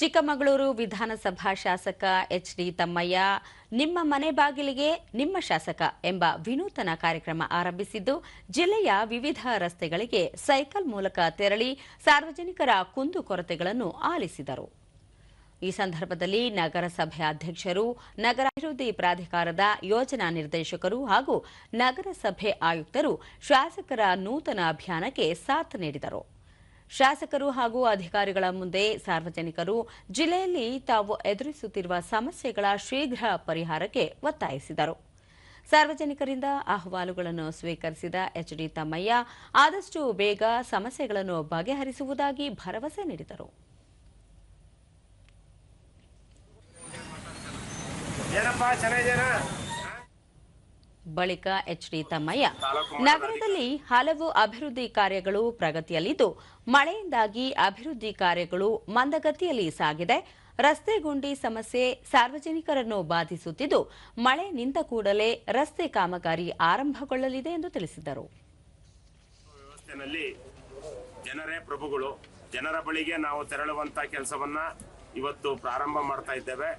ಚಿಕ್ಕಮಗಳೂರು ವಿಧಾನಸಭಾ ಶಾಸಕ H D ತಮ್ಮಯ್ಯ, ನಿಮ್ಮ ಮನೆ ಬಾಗಿಲಿಗೆ ನಿಮ್ಮ ಶಾಸಕ ಎಂಬ ವಿನೂತನ ಕಾರ್ಯಕ್ರಮ ಆರಂಭಿಸಿದ್ದು, ಜಿಲ್ಲೆಯ ವಿವಿಧ ರಸ್ತೆಗಳಿಗೆ ಸೈಕಲ್ ಮೂಲಕ ತೆರಳಿ ಸಾರ್ವಜನಿಕರ ಕುಂದುಕೊರತೆಗಳನ್ನು ಆಲಿಸಿದರು. ಈ ಸಂದರ್ಭದಲ್ಲಿ ನಗರಸಭೆ ಅಧ್ಯಕ್ಷರು, ನಗರಾಭಿವೃದ್ಧಿ ಪ್ರಾಧಿಕಾರದ ಯೋಜನಾ ನಿರ್ದೇಶಕರು ಹಾಗೂ ನಗರಸಭೆ ಆಯುಕ್ತರು ಶಾಸಕರ ನೂತನ ಅಭಿಯಾನಕ್ಕೆ ಸಾಥ್ ನೀಡಿದರು. ಶಾಸಕರು ಹಾಗೂ ಅಧಿಕಾರಿಗಳ ಮುಂದೆ ಸಾರ್ವಜನಿಕರು ಜಿಲ್ಲೆಯಲ್ಲಿ ತಾವು ಎದುರಿಸುತ್ತಿರುವ ಸಮಸ್ಯೆಗಳ ಶೀಘ್ರ ಪರಿಹಾರಕ್ಕೆ ಒತ್ತಾಯಿಸಿದರು. ಸಾರ್ವಜನಿಕರಿಂದ ಅಹವಾಲುಗಳನ್ನು ಸ್ವೀಕರಿಸಿದ ಎಚ್ಡಿ ತಮ್ಮಯ್ಯ ಆದಷ್ಟು ಬೇಗ ಸಮಸ್ಯೆಗಳನ್ನು ಬಗೆಹರಿಸುವುದಾಗಿ ಭರವಸೆ ನೀಡಿದರು. ಏನಪ್ಪ ಬಳಿಕ ಎಚ್ಡಿ ತಮ್ಮಯ್ಯ. ನಗರದಲ್ಲಿ ಹಲವು ಅಭಿವೃದ್ಧಿ ಕಾರ್ಯಗಳು ಪ್ರಗತಿಯಲ್ಲಿದ್ದು, ಮಳೆಯಿಂದಾಗಿ ಅಭಿವೃದ್ಧಿ ಕಾರ್ಯಗಳು ಮಂದಗತಿಯಲ್ಲಿ ಸಾಗಿದೆ. ರಸ್ತೆ ಗುಂಡಿ ಸಮಸ್ಯೆ ಸಾರ್ವಜನಿಕರನ್ನು ಬಾಧಿಸುತ್ತಿದ್ದು, ಮಳೆ ನಿಂತ ಕೂಡಲೇ ರಸ್ತೆ ಕಾಮಗಾರಿ ಆರಂಭಗೊಳ್ಳಲಿದೆ ಎಂದು ತಿಳಿಸಿದರು. ಜನರೇ ಪ್ರಭುಗಳು. ಜನರ ಬಳಿಗೆ ನಾವು ತೆರಳುವಂತ ಕೆಲಸವನ್ನ ಇವತ್ತು ಪ್ರಾರಂಭ ಮಾಡ್ತಾ ಇದ್ದೇವೆ.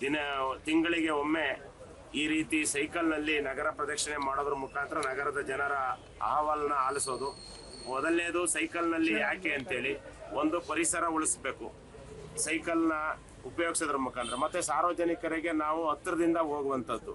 ದಿನ, ತಿಂಗಳಿಗೆ ಒಮ್ಮೆ ಈ ರೀತಿ ಸೈಕಲ್ನಲ್ಲಿ ನಗರ ಪ್ರದಕ್ಷಿಣೆ ಮಾಡೋದ್ರ ಮುಖಾಂತರ ನಗರದ ಜನರ ಅಹವಾಲನ್ನ ಆಲಿಸೋದು. ಮೊದಲನೇದು ಸೈಕಲ್ನಲ್ಲಿ ಯಾಕೆ ಅಂತೇಳಿ ಒಂದು ಪರಿಸರ ಉಳಿಸ್ಬೇಕು. ಸೈಕಲ್ನ ಉಪಯೋಗಿಸೋದ್ರ ಮುಖಾಂತರ. ಮತ್ತೆ ಸಾರ್ವಜನಿಕರಿಗೆ ನಾವು ಹತ್ತಿರದಿಂದ ಹೋಗುವಂಥದ್ದು.